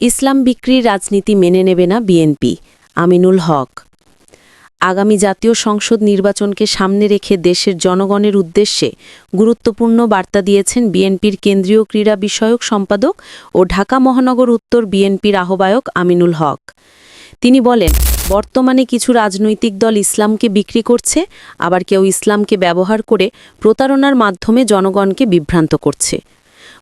ইসলাম বিক্রির রাজনীতি মেনে নেবে না বিএনপি। আমিনুল হক। আগামী জাতীয় সংসদ নির্বাচনকে সামনে রেখে দেশের জনগণের উদ্দেশ্যে গুরুত্বপূর্ণ বার্তা দিয়েছেন বিএনপির কেন্দ্রীয় ক্রীড়া বিষয়ক সম্পাদক ও ঢাকা মহানগর উত্তর বিএনপির আহ্বায়ক আমিনুল হক। তিনি বলেন, বর্তমানে কিছু রাজনৈতিক দল ইসলামকে বিক্রি করছে, আবার কেউ ইসলামকে ব্যবহার করে প্রতারণার মাধ্যমে জনগণকে বিভ্রান্ত করছে।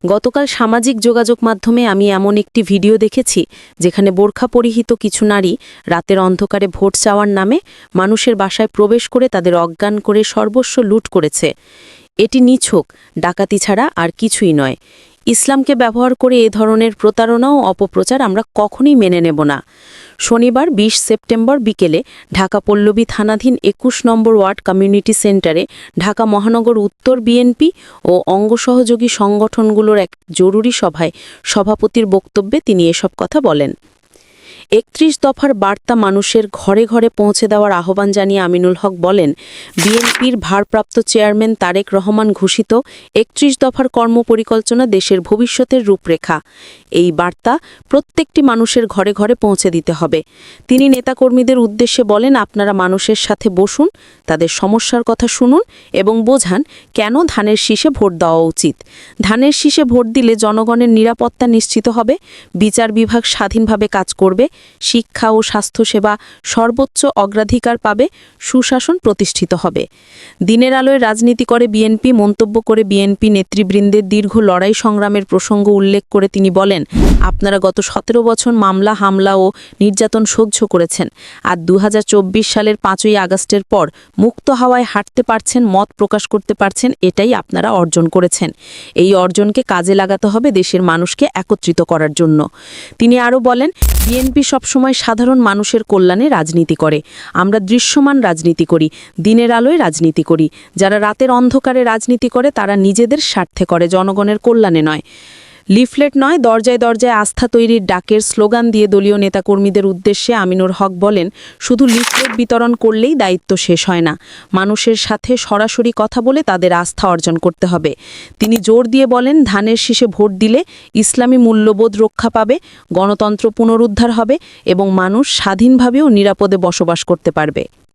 গতকাল সামাজিক যোগাযোগ মাধ্যমে আমি এমন একটি ভিডিও দেখেছি, যেখানে বোরখা পরিহিত কিছু নারী রাতের অন্ধকারে ভোট চাওয়ার নামে মানুষের বাসায় প্রবেশ করে তাদের অজ্ঞান করে সর্বস্ব লুট করেছে। এটি নিছক, ডাকাতি ছাড়া আর কিছুই নয়। ইসলামকে ব্যবহার করে এ ধরনের প্রতারণা ও অপপ্রচার আমরা কখনই মেনে নেব না। শনিবার ২০ সেপ্টেম্বর বিকেলে ঢাকা পল্লবী থানাধীন একুশ নম্বর ওয়ার্ড কমিউনিটি সেন্টারে ঢাকা মহানগর উত্তর বিএনপি ও অঙ্গ সহযোগী সংগঠনগুলোর এক জরুরি সভায় সভাপতির বক্তব্যে তিনি এসব কথা বলেন। একত্রিশ দফার বার্তা মানুষের ঘরে ঘরে পৌঁছে দেওয়ার আহ্বান জানিয়ে আমিনুল হক বলেন, বিএনপির ভারপ্রাপ্ত চেয়ারম্যান তারেক রহমান ঘোষিত একত্রিশ দফার কর্মপরিকল্পনা দেশের ভবিষ্যতের রূপরেখা। এই বার্তা প্রত্যেকটি মানুষের ঘরে ঘরে পৌঁছে দিতে হবে। তিনি নেতাকর্মীদের উদ্দেশ্যে বলেন, আপনারা মানুষের সাথে বসুন, তাদের সমস্যার কথা শুনুন এবং বোঝান কেন ধানের শীষে ভোট দেওয়া উচিত। ধানের শীষে ভোট দিলে জনগণের নিরাপত্তা নিশ্চিত হবে, বিচার বিভাগ স্বাধীনভাবে কাজ করবে শিক্ষা ও স্বাস্থ্যসেবা সর্বোচ্চ অগ্রাধিকার পাবে সুশাসন প্রতিষ্ঠিত হবে। দিনের আলোয় রাজনীতি করে বিএনপি মন্তব্য করে বিএনপি নেতৃবৃন্দের দীর্ঘ লড়াই সংগ্রামের প্রসঙ্গ উল্লেখ করে তিনি বলেন, আপনারা গত সতেরো বছর মামলা, হামলা ও নির্যাতন সহ্য করেছেন। আর দু হাজার চব্বিশ সালের পাঁচই আগস্টের পর মুক্ত হাওয়ায় হাঁটতে পারছেন, মত প্রকাশ করতে পারছেন, এটাই আপনারা অর্জন করেছেন। এই অর্জনকে কাজে লাগাতে হবে দেশের মানুষকে একত্রিত করার জন্য। তিনি আরও বলেন বিএনপি সবসময় সাধারণ মানুষের কল্যাণে রাজনীতি করে। আমরা দৃশ্যমান রাজনীতি করি, দিনের আলোয় রাজনীতি করি। যারা রাতের অন্ধকারে রাজনীতি করে, তারা নিজেদের স্বার্থে করে, জনগণের কল্যাণে নয়। লিফলেট নয়, দরজায় দরজায় আস্থা তৈরির ডাকের স্লোগান দিয়ে দলীয় নেতাকর্মীদের উদ্দেশ্যে আমিনুর হক বলেন, শুধু লিফলেট বিতরণ করলেই দায়িত্ব শেষ হয় না। মানুষের সাথে সরাসরি কথা বলে তাদের আস্থা অর্জন করতে হবে। তিনি জোর দিয়ে বলেন, ধানের শীষে ভোট দিলে ইসলামী মূল্যবোধ রক্ষা পাবে, গণতন্ত্র পুনরুদ্ধার হবে এবং মানুষ স্বাধীনভাবেও নিরাপদে বসবাস করতে পারবে।